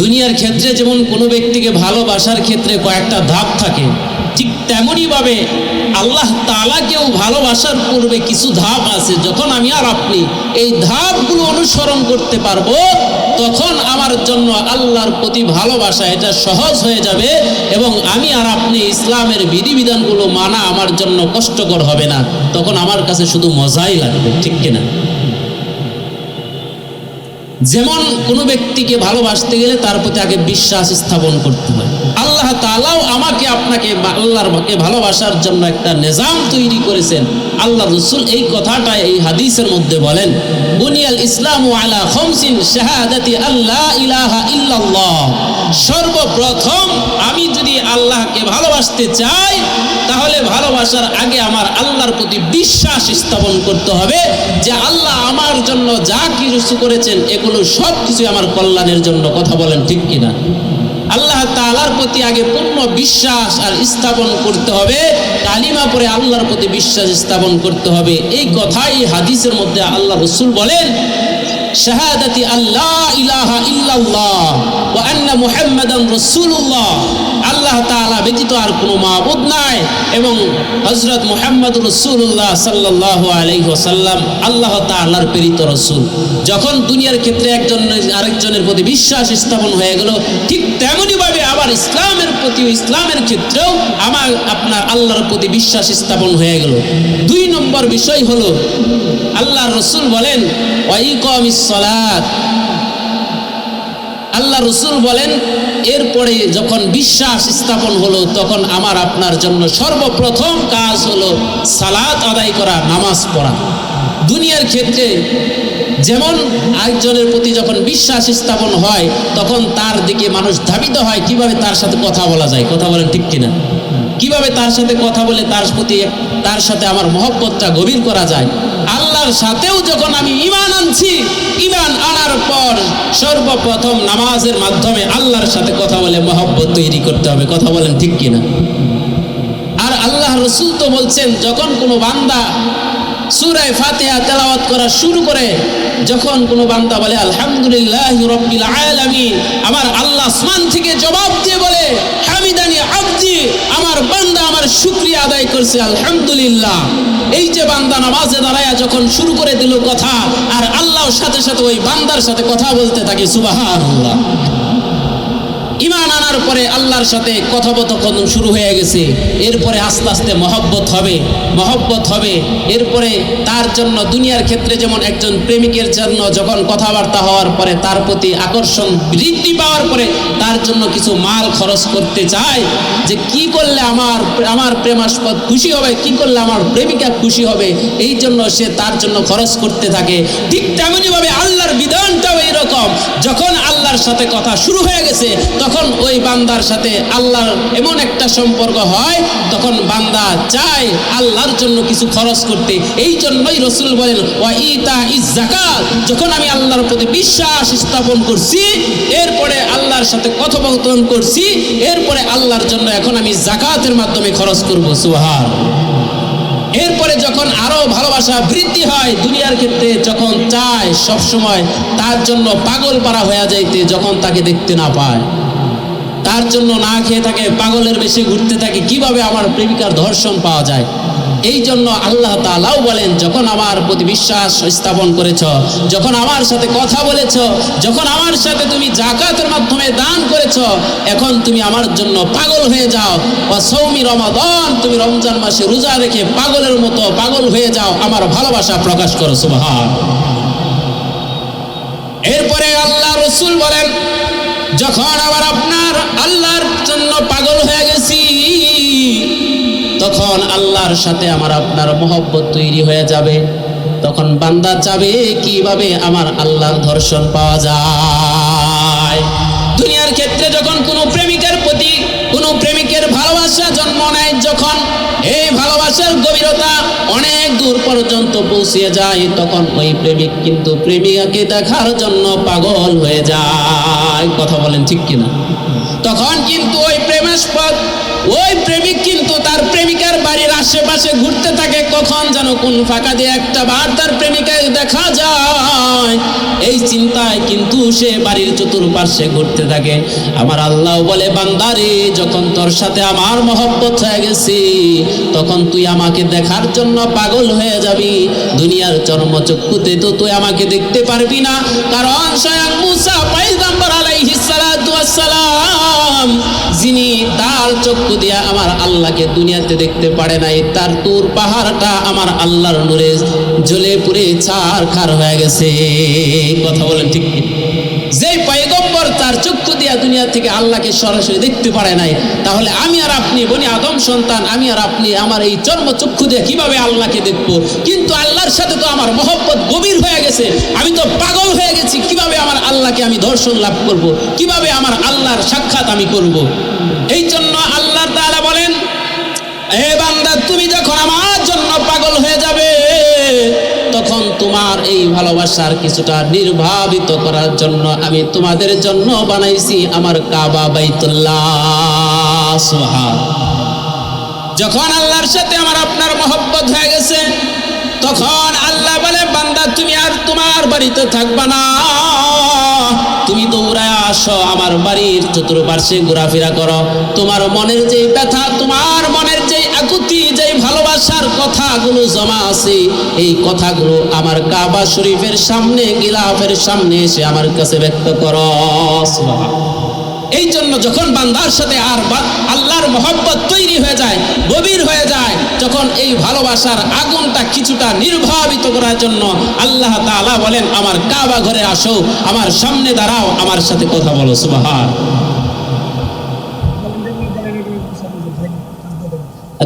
দুনিয়ার ক্ষেত্রে যেমন কোনো ব্যক্তিকে ভালোবাসার ক্ষেত্রে কয়েকটা ধাপ থাকে, ঠিক তেমনইভাবে আল্লাহ তালাকেও ভালোবাসার পূর্বে কিছু ধাপ আছে। যখন আমি আর আপনি এই ধাপগুলো অনুসরণ করতে পারব, তখন আমার জন্য আল্লাহর প্রতি ভালোবাসা এটা সহজ হয়ে যাবে এবং আমি আর আপনি ইসলামের বিধিবিধানগুলো মানা আমার জন্য কষ্টকর হবে না। তখন আমার কাছে শুধু মজাই লাগবে, ঠিক কিনা? যেমন কোনো ব্যক্তিকে ভালোবাসতে গেলে তার প্রতি আগে বিশ্বাস স্থাপন করতে হয়। আল্লাহ তাআলাও আমাকে আপনাকে আল্লাহর ভালোবাসার জন্য একটা নিজাম তৈরি করেছেন। আল্লাহ রসুল এই কথাটা এই হাদিসের মধ্যে বলেন, বুনিয়াল ইসলাম আলা খমসিন শাহাদাতি আল্লাহ ইলাহা ইল্লাল্লাহ। সর্বপ্রথম আমি যদি আল্লাহকে ভালোবাসতে চাই, তাহলে ভালোবাসার আগে আমার আল্লাহর প্রতি বিশ্বাস স্থাপন করতে হবে যে আল্লাহ আমার জন্য যা কিছু করেছেন, এগুলো সব কিছু আমার কল্যাণের জন্য কথা বলেন ঠিক কিনা? আল্লাহ তালার প্রতি আগে পূর্ণ বিশ্বাস আর স্থাপন করতে হবে, কালিমা পরে আল্লাহর প্রতি বিশ্বাস স্থাপন করতে হবে। এই কথাই হাদিসের মধ্যে আল্লাহ রসুল বলেন, শাহাদাতি আল্লাহ ইলাহা ইল্লাল্লাহ ওয়া আন্না মুহাম্মাদান রাসূলুল্লাহ। আল্লাহ তাআলা ব্যতীত আর কোনো মাবুদ নাই এবং হযরত মুহাম্মদ রাসূলুল্লাহ সাল্লাল্লাহু আলাইহি ওয়াসাল্লাম আল্লাহ তাআলার প্রেরিত রাসূল। যখন দুনিয়ার ক্ষেত্রে একজন আরেকজনের প্রতি বিশ্বাস স্থাপন হয়ে গেল, ঠিক তেমনি ভাবে আবার ইসলামের প্রতি ইসলামের ক্ষেত্রেও আমার, আপনার আল্লাহর প্রতি বিশ্বাস স্থাপন হয়ে গেল। দুই নম্বর বিষয় হলো আল্লাহ রসুল বলেন ওয়াইকামিস সালাত। আল্লাহ রসুল বলেন এরপরে যখন বিশ্বাস স্থাপন হলো, তখন আমার আপনার জন্য সর্বপ্রথম কাজ হলো সালাত আদায় করা, নামাজ পড়া। দুনিয়ার ক্ষেত্রে যেমন একজনের প্রতি যখন বিশ্বাস স্থাপন হয়, তখন তার দিকে মানুষ ধাবিত হয়, কীভাবে তার সাথে কথা বলা যায়? কথা বলেন ঠিক কিনা? কীভাবে তার সাথে কথা বলে তার প্রতি তার সাথে আমার মহব্বতটা গভীর করা যায়? আল্লাহর সাথেও যখন আমি ইমান আনছি ইমান আনার পর সর্বপ্রথম নামাজের মাধ্যমে আল্লাহর সাথে কথা বলে মহব্বত তৈরি করতে হবে। কথা বলেন ঠিক কিনা? আর আল্লাহ রসুল তো বলছেন, যখন কোনো বান্দা সুরায় ফাতিহা তেলাওয়াত করা শুরু করে, যখন কোনো বান্দা বলে, আলহামদুলিল্লাহ রব্বিল আলামিন আমার আল্লাহ আসমান থেকে জবাব দিয়ে বলে, হামিদানি আব্দি আমার বান্দা আমার শুকরিয়া আদায় করছে, আলহামদুলিল্লাহ এই যে বান্দা নামাজে দাঁড়ায়া যখন শুরু করে দিল কথা, আর আল্লাহর সাথে সাথে ওই বান্দার সাথে কথা বলতে থাকে, সুবহানাল্লাহ। ইমান আনার পরে আল্লাহর সাথে কথোপকথন শুরু হয়ে গেছে। এরপরে আস্তে আস্তে মহব্বত হবে মহব্বত হবে। এরপরে তার জন্য দুনিয়ার ক্ষেত্রে যেমন একজন প্রেমিকের জন্য যখন কথাবার্তা হওয়ার পরে তার প্রতি আকর্ষণ বৃদ্ধি পাওয়ার পরে তার জন্য কিছু মাল খরচ করতে চায় যে কি করলে আমার আমার প্রেমাস্পদ খুশি হবে, কি করলে আমার প্রেমিকা খুশি হবে, এই জন্য সে তার জন্য খরচ করতে থাকে। ঠিক তেমনইভাবে আল্লাহর এইরকম যখন আল্লাহর সাথে কথা শুরু হয়ে গেছে, তখন ওই বান্দার সাথে আল্লাহর এমন একটা সম্পর্ক হয়, তখন বান্দা চায় আল্লাহর জন্য কিছু খরচ করতে। এই জন্যই রসুল বলেন যখন আমি আল্লাহর প্রতি বিশ্বাস স্থাপন করছি, এরপরে আল্লাহর সাথে কথোপকথন করছি, এরপরে আল্লাহর জন্য এখন আমি জাকাতের মাধ্যমে খরচ করব। সুহার এরপরে যখন আরও ভালোবাসা বৃদ্ধি হয় দুনিয়ার ক্ষেত্রে, যখন চায় সব সময় তার জন্য পাগল পাড়া হয়ে যাইতে, যখন তাকে দেখতে না পায়। তার জন্য না খেয়ে থাকে, পাগলের বেশি ঘুরতে থাকে, কীভাবে আমার প্রেমিকার ধর্ষণ পাওয়া যায়? এই জন্য আল্লাহ তালাও বলেন, যখন আমার প্রতি বিশ্বাস স্থাপন করেছ, যখন আমার সাথে কথা বলেছ, যখন আমার সাথে তুমি জাকাতের মাধ্যমে দান করেছ, এখন তুমি আমার জন্য পাগল হয়ে যাও। বা সৌমি রমাদন, তুমি রমজান মাসে রোজা রেখে পাগলের মতো পাগল হয়ে যাও। আমার ভালোবাসা প্রকাশ করো, সুবহান। এরপরে আল্লাহ রসুল বলেন, যখন আবার আপনার আল্লাহর জন্য পাগল হয়ে গেছি তখন আল্লাহর সাথে আমার আপনার মহব্বত তৈরি হয়ে যাবে, তখন বান্দা চাবে কীভাবে আমার আল্লাহর ধর্ষণ পাওয়া যায়। দুনিয়ার ক্ষেত্রে যখন কোনো প্রেমিকের প্রতি, কোনো প্রেমিকের ভালোবাসা জন্ম নেয়, যখন এই ভালোবাসার গভীরতা অনেক দূর পর্যন্ত পৌঁছে যায়, তখন ওই প্রেমিক কিন্তু প্রেমিকাকে দেখার জন্য পাগল হয়ে যায়। কথা বলেন ঠিক কিনা? তখন কিন্তু ওই প্রেমাস্পদ ওই প্রেমিক কিন্তু আশেপাশে ঘুরতে থাকে, কখন যেন কোন ফাঁকা দিয়ে একটা বার তার প্রেমিকাকে দেখা যায়। এই চিন্তায় কিন্তু সে বাড়ির চতুর্পার্শ্বে ঘুরতে থাকে। আমার আল্লাহ বলে, বান্দারে, যখন তোর সাথে আমার মহব্বত হয়ে গেছে, তখন তুই আমাকে দেখার জন্য পাগল হয়ে যাবি। দুনিয়ার চর্মচক্ষুতে তো তুই আমাকে দেখতে পারবি না। কারণ স্বয়ং মুসা যিনি তার চক্ষু দিয়া আমার আল্লাহকে দুনিয়াতে দেখতে পারে নাই, তার তোর পাহাড়টা আমার আল্লাহর নূরে জ্বলে পুড়ে চার খার হয়ে গেছে। কথা বলেন ঠিক যেই দিয়া দুনিয়া থেকে আল্লাহকে সরাসরি দেখতে পারে নাই। তাহলে আমি আর আপনি, বনি আদম সন্তান, আমি আর আপনি, আমার এই চর্ম চক্ষু দিয়ে কীভাবে আল্লাহকে দেখব? কিন্তু আল্লাহর সাথে তো আমার মহব্বত গভীর হয়ে গেছে। আমি তো পাগল হয়ে গেছি, কীভাবে আমার আল্লাহকে আমি দর্শন লাভ করব? কীভাবে আমার আল্লাহর সাক্ষাৎ আমি করব? এই জন্য আল্লাহ তাআলা বলেন, হে বান্দা, তুমি যখন আমার জন্য ভালোবাসার কিছুটা নির্ভাবিত করার জন্য আমি তোমাদের জন্য বানাইছি আমার কাবা বাইতুল্লাহ। যখন আল্লাহর সাথে আমার আপনার মহব্বত হয়ে গেছে, তখন আল্লাহ বলে, বান্দা, তুমি আর তোমার বাড়িতে থাকবা না। তুমি দৌড়ায় আসো আমার বাড়ির চতুর্পার্শ্বে ঘোরাফেরা করো। তোমার মনের যে ব্যথা, তোমার মনের যে আকুতি ভালোবাসার কথাগুলো জমা আছে, এই কথাগুলো আমার কাবা শরীফের সামনে, গিলাফের সামনে এসে আমার কাছে ব্যক্ত কর। এই জন্য যখন বান্দার সাথে আর আল্লাহর মহব্বত তৈরি হয়ে যায়, গভীর হয়ে যায় যখন এই ভালোবাসার আগুনটা কিছুটা নির্ভাবিত করার জন্য আল্লাহ তাআলা বলেন, আমার কাবা ঘরে আসো, আমার সামনে দাঁড়াও, আমার সাথে কথা বলো। সুবহান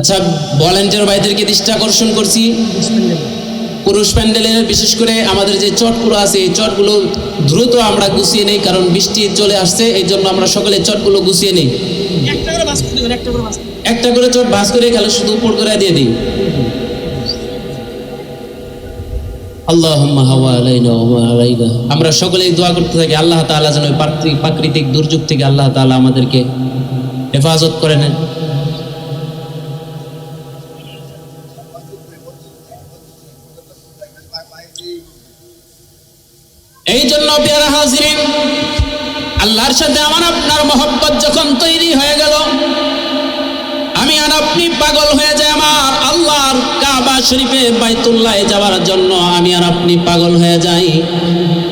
আচ্ছা ভলেন্টিয়ার ভাইদেরকে দৃষ্টি আকর্ষণ করছি। পুরুষ প্যান্ডেলের বিশেষ করে আমাদের যে চটগুলো আছে এই চটগুলো দ্রুত আমরা গুছিয়ে নেই কারণ বৃষ্টি চলে আসছে এই জন্য আমরা সকলে চটগুলো গুছিয়ে নেই। একটা করে বাস করে দেবেন একটা করে বাস করে। দেবেন। একটা করে চট ভাস করে খেলে শুধু উপর করে দিয়ে দিই। আল্লাহুম্মা হাওয়া আলাইনা ওয়া মা আলাইনা। আমরা সকলেই দোয়া করতে থাকি আল্লাহ তাআলা যেন প্রাকৃতিক দুর্যোগ থেকে আল্লাহ তাআলা আমাদেরকে হেফাজত করে নেন এই জন্য পেয়ারা হাজিরিন, আল্লাহর সাথে আমার আপনার মহব্বত যখন তৈরি হয়ে গেল, আমি আর আপনি পাগল হয়ে যায় আমার আল্লাহর কাবা শরীফে বাইতুল্লাহ যাওয়ার জন্য, আমি আর আপনি পাগল হয়ে যাই।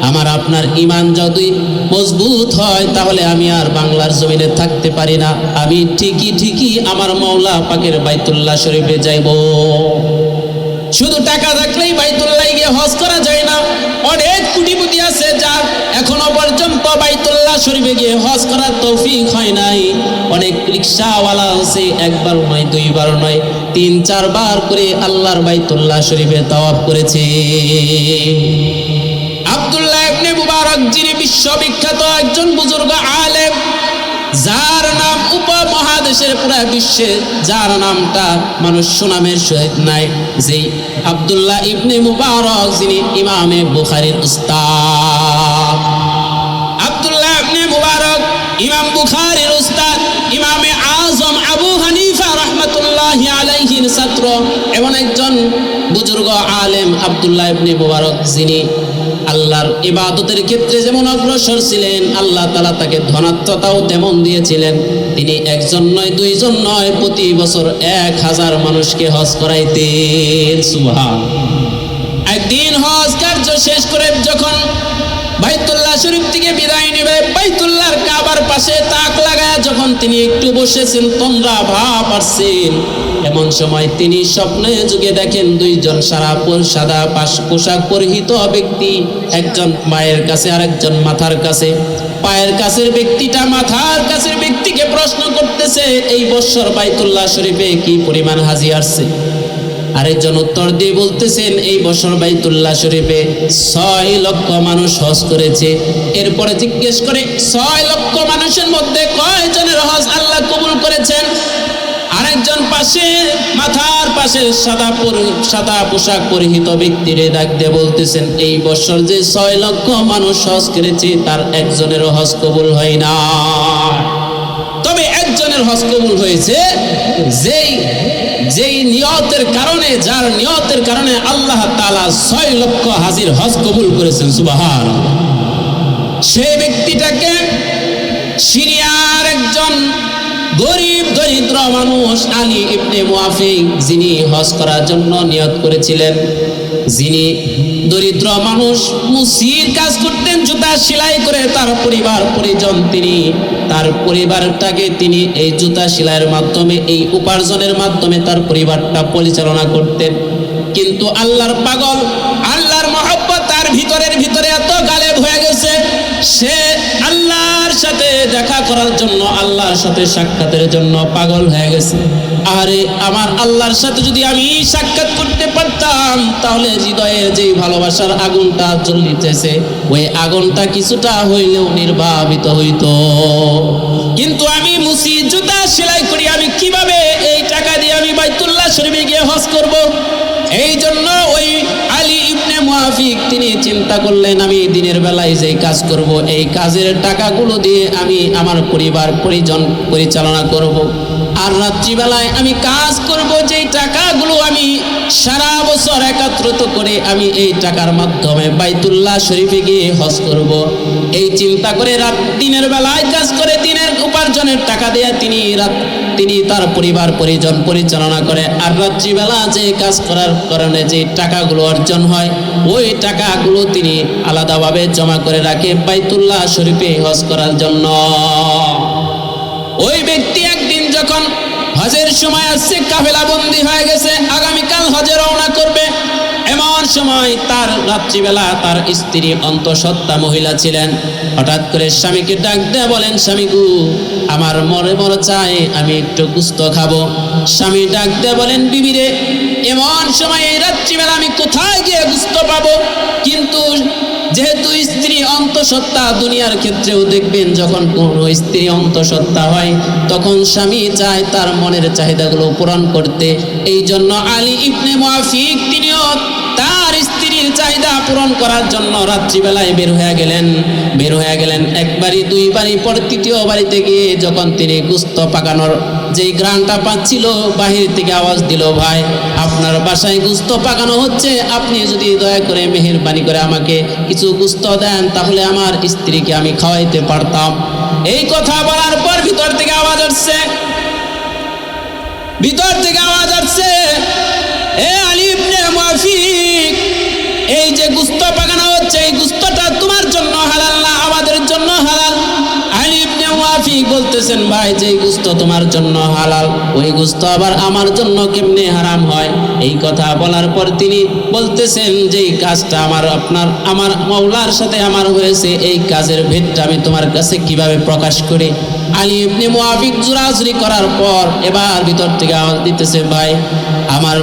আমার আপনার ইমান যদি মজবুত হয়, তাহলে আমি আর বাংলার জমিনে থাকতে পারি না। আমি ঠিকই ঠিকই আমার মৌলা পাকের বাইতুল্লাহ শরীফে যাইব। শুধু টাকা থাকলেই বাইতুল্লাহ গিয়ে হজ করা যায় না। অনেক কুটিপুটি আছে যার এখনও পর্যন্ত বাইতুল্লাহ শরীফে গিয়ে হজ করার তৌফিক হয় নাই। অনেক রিক্সাওয়ালা আছে একবার নয় দুইবার নয়, তিন, চারবার করে আল্লাহর বাইতুল্লাহ শরীফে তাওয়াফ করেছে। আব্দুল্লাহ ইবনে মুবারক, যিনি বিশ্ববিখ্যাত একজন বুজুর্গ আলেম যার নাম উপমহাদেশের পুরা বিশ্বে, যার নামটা মানুষ সুনামের সহিত নাই, যেই আবদুল্লাহ ইবনে মুবারক, যিনি ইমামে বুখারির উস্তাদ। আবদুল্লাহ ইবনে মুবারক, ইমাম বুখারির উস্তাদ, ইমামে আজম আবু হানিফা রহমতুল্লাহ আলাইহির ছাত্র, এমন একজন বুজুর্গ আলেম আব্দুল্লাহ ইবনে মুবারক, যিনি আল্লাহর ইবাদতের ক্ষেত্রে যেমন অগ্রসর ছিলেন, আল্লাহ তালা তাকে ধনাত্মতাও তেমন দিয়েছিলেন। তিনি একজন নয়, দুইজন নয়, প্রতি বছর এক হাজার মানুষকে হজ করাইতেন। সুবহান। একদিন হজ কার্য শেষ করে যখন বাইতুল্লাহ শরীফ থেকে বিদায় নেবে বাইতুল্লাহর কাবার পাশে তাক লাগায় যখন তিনি একটু বসেছেন, তোমরা ভাব আসছেন এমন সময় তিনি স্বপ্নে যুগে দেখেন দুইজন সারা সাদা পাশ পোশাক পরিহিত ব্যক্তি, একজন মায়ের কাছে আর একজন মাথার কাছে। পায়ের কাছের ব্যক্তিটা মাথার কাছের ব্যক্তিকে প্রশ্ন করতেছে, এই বৎসর বাইতুল্লাহ শরীফে কি পরিমাণ হাজি আসছে আরেকজন উত্তর দিয়ে বলতেছেন, এই বছর বাইতুল্লাহ শরীফে ছয় লক্ষ মানুষ হজ করেছে। এরপরে জিজ্ঞেস করে, ছয় লক্ষ মানুষের মধ্যে কয়জনের হজ আল্লাহ কবুল করেছেন? আরেকজন পাশে, মাথার পাশে সাদা সাদা পোশাক পরিহিত ব্যক্তিরে দিয়ে বলতেছেন, এই বছর যে ছয় লক্ষ মানুষ হজ করেছে, তার একজনেরও হজ কবুল হয় না। তবে একজনের হজ কবুল হয়েছে, যেই যেই নিয়তের কারণে, যার নিয়তের কারণে আল্লাহ তালা ছয় লক্ষ হাজির হজ কবুল করেছেন সুবাহার সেই ব্যক্তিটাকে সিরিয়ার একজন গরিব, দরিদ্র মানুষ আলী ইবনে মুআফিক যিনি হজ করার জন্য নিয়ত করেছিলেন। যিনি দরিদ্র মানুষ, মুসির কাজ করতেন, জুতা সেলাই করে তার পরিবার, পরিজন তিনি, তার পরিবারটাকে তিনি এই জুতা সেলাইয়ের মাধ্যমে, এই উপার্জনের মাধ্যমে তার পরিবারটা পরিচালনা করতেন। কিন্তু আল্লাহর পাগল, আল্লাহর মহব্বত তার ভিতরের ভিতরে এত গালেব হয়ে গেছে, সে সাথে দেখা করার জন্য, আল্লাহর সাথে সাক্ষাতের জন্য পাগল হয়ে গেছে। আরে, আমার আল্লাহর সাথে যদি আমি সাক্ষাৎ করতে পারতাম, তাহলে হৃদয়ের যে ভালোবাসার আগুনটা জ্বলিতেছে, ওই আগুনটা কিছুটা হইলেও নির্বাপিত হইত। কিন্তু আমি মুসি জুতা সেলাই করি, আমি কীভাবে এই টাকা দিয়ে আমি বাইতুল্লাহ শরীফে গিয়ে হজ মুআফিক তিনি চিন্তা করলেন, আমি দিনের বেলায় যে কাজ করব, এই কাজের টাকাগুলো দিয়ে আমি আমার পরিবার, পরিজন পরিচালনা করব। আর রাত্রিবেলায় আমি কাজ করব, যেই টাকাগুলো আমি সারা বছর একত্রিত করে আমি এই টাকার মাধ্যমে বাইতুল্লাহ শরীফে গিয়ে হজ করব। এই চিন্তা করে রাত দিনের বেলায় কাজ করে দিনের উপার্জনের টাকা দিয়ে তিনি রাত, তিনি তার পরিবার, পরিজন পরিচালনা করে। আর রাত্রিবেলা যে কাজ করার কারণে যে টাকাগুলো অর্জন হয়, ওই টাকাগুলো তিনি আলাদাভাবে জমা করে রাখে বাইতুল্লাহ শরীফে হজ করার জন্য। ওই ব্যক্তি একদিন যখন হজের সময় আসছে, কাফেলা বন্দি হয়ে গেছে, আগামীকাল হজে রওনা করবে। এমন সময় তার রাত্রিবেলা তার স্ত্রী অন্তঃসত্ত্বা মহিলা ছিলেন। হঠাৎ করে স্বামীকে ডাক দেয়া বলেন, স্বামী গু, আমার মরে মরে চাই, আমি একটু গুস্ত খাব। স্বামী ডাক দেয়া বলেন বিবিরে এমন সময় এই রাত্রিবেলা আমি কোথায় গিয়ে গুস্ত পাবো? কিন্তু যেহেতু স্ত্রী অন্তঃসত্ত্বা দুনিয়ার ক্ষেত্রেও দেখবেন যখন কোনো স্ত্রী অন্তঃসত্ত্বা হয়, তখন স্বামী চায় তার মনের চাহিদাগুলো পূরণ করতে। এই জন্য আলী ইবনে মাফিক তিনিও তার চাহিদা পূরণ করার জন্য রাত্রিবেলায় বের হয়ে গেলেন। বের হয়ে গেলেন একবারই, দুইবারই, পর তৃতীয় বাড়িতে গিয়ে যখন তিনি গুস্ত পাকানোর যেই গ্রানটা পাচ্ছিল, বাহির থেকে আওয়াজ দিল, ভাই, আপনার বাসায় গুস্ত পাকানো হচ্ছে। আপনি যদি দয়া করে মেহেরবানি করে আমাকে কিছু গুস্ত দেন, তাহলে আমার স্ত্রীকে আমি খাওয়াইতে পারতাম। এই কথা বলার পর ভিতর থেকে আওয়াজ আসছে ভিতর থেকে আওয়াজ আসছে এ আলী ইবনে মুআফিক এই যে গুস্ত পাকানো হচ্ছে এই গুস্তটা তোমার জন্য গুস্ত তোমার জন্য হালাল, ওই গুস্ত আবার আমার জন্য কেমনে হারাম হয়? এই কথা বলার পর তিনি বলতেছেন যে, এই কাজটা আমার আপনার, আমার মৌলার সাথে আমার হয়েছে। এই কাজের ভেদটা আমি তোমার কাছে কীভাবে প্রকাশ করি? আলী ইবনে মুআফিক জোরাজুরি করার পর এবার ভিতর থেকে আওয়াজ দিতেছে, ভাই, আমার,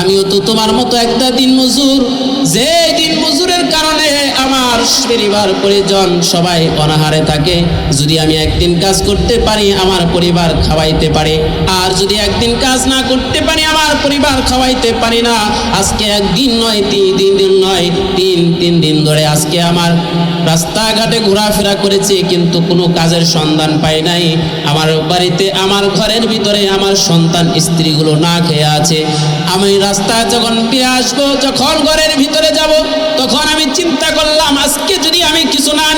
আমিও তো তোমার মতো একটা দিন মজুর যে দিন আমার পরিবার, পরিজন সবাই অনাহারে থাকে। যদি আমি একদিন কাজ করতে পারি, আমার পরিবার খাওয়াইতে পারে। আর যদি একদিন কাজ না করতে পারি, আমার পরিবার খাওয়াইতে পারি না। আজকে একদিন নয়, তিন দিন দিন নয়, তিন তিন দিন ধরে আজকে আমার রাস্তাঘাটে ঘোরাফেরা করেছি, কিন্তু কোনো কাজের সন্ধান পাই নাই। আমার বাড়িতে, আমার ঘরের ভিতরে আমার সন্তান, স্ত্রীগুলো না খেয়ে আছে। আমি রাস্তায় যখন ফিরে আসব, যখন ঘরের ভিতরে যাব, তখন আমি চিন্তা করলাম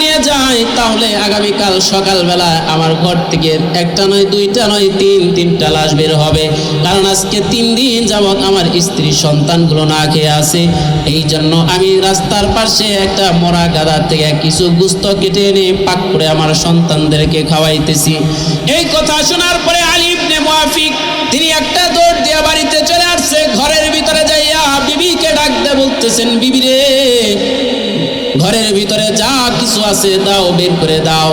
নিয়ে যাই তাহলে আগামীকাল সকালবেলা আমার ঘর থেকে একটা নয়, দুইটা নয়, তিন, তিনটা লাশ বের হবে। কারণ আজকে তিন দিন যাবৎ আমার স্ত্রী সন্তানগুলো না খেয়ে আছে। এই জন্য আমি রাস্তার পাশে একটা মরা গাদা থেকে কিছু গুস্ত কেটে এনে পাক করে আমার সন্তানদেরকে খাওয়াইতেছি। এই কথা শোনার পরে আলী ইবনে মুআফিক, তিনি একটা দৌড় দিয়ে বাড়িতে চলে আসছে। ঘরের ভিতরে যাইয়া বিবিকে ডাক দিয়ে বলতেছেন, বিবি রে ঘরের ভিতরে যা কিছু আছে দাও, বের করে দাও।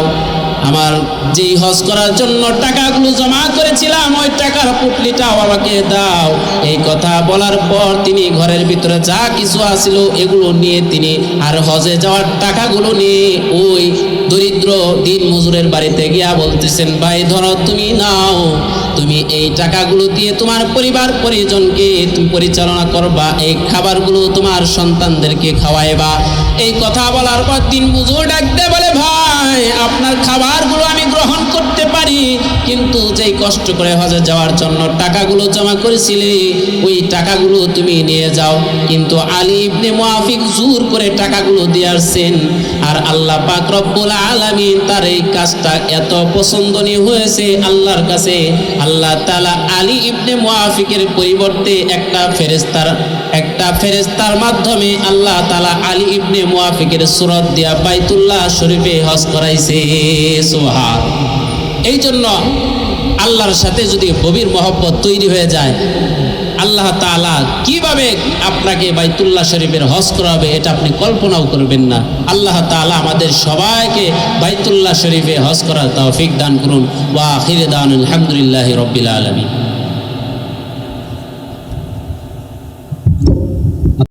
আমার যেই হজ করার জন্য টাকাগুলো জমা করেছিলাম, ওই টাকার পুটলিটাও আমাকে দাও। এই কথা বলার পর তিনি ঘরের ভিতরে যা কিছু আসিল এগুলো নিয়ে তিনি আর হজে যাওয়ার টাকাগুলো নিয়ে ওই দরিদ্র দিন মজুরের বাড়িতে গিয়া বলতেছেন, ভাই, ধরো তুমি নাও। তুমি এই টাকাগুলো দিয়ে তোমার পরিবার পরিজনকে তুমি পরিচালনা করবা, এই খাবারগুলো তোমার সন্তানদেরকে খাওয়াইবা। এই কথা বলার পর দিন মজুর ডাকতে বলে, ভাই, আপনার খাবারগুলো আমি গ্রহণ করতে পারি, কিন্তু যেই কষ্ট করে হজে যাওয়ার জন্য টাকাগুলো জমা করেছিলে, ওই টাকাগুলো তুমি নিয়ে যাও। কিন্তু আলী ইবনে মুআফিক জোর করে টাকাগুলো দিয়ে আসছেন, আর আল্লাহ পাক রব্বুল আলামিন তার এই কাজটা এত পছন্দনীয় হয়েছে। আল্লাহর কাছে আল্লাহ তাআলা আলী ইবনে মুআফিকের পরিবর্তে একটা ফেরেশতার একটা ফেরেশতার মাধ্যমে আল্লাহ তাআলা আলী ইবনে সুরত দিয়া বাইতুল্লাহ শরীফে হজ করাইছে এই জন্য আল্লাহর সাথে যদি গভীর মহব্বত তৈরি হয়ে যায়, আল্লাহ তাআলা কীভাবে আপনাকে বাইতুল্লাহ শরীফের হজ করাবে এটা আপনি কল্পনাও করবেন না। আল্লাহ তাআলা আমাদের সবাইকে বাইতুল্লাহ শরীফে হজ করার তৌফিক দান করুন। ওয়া আখির দান আলহামদুলিল্লাহি রাব্বিল আলামিন।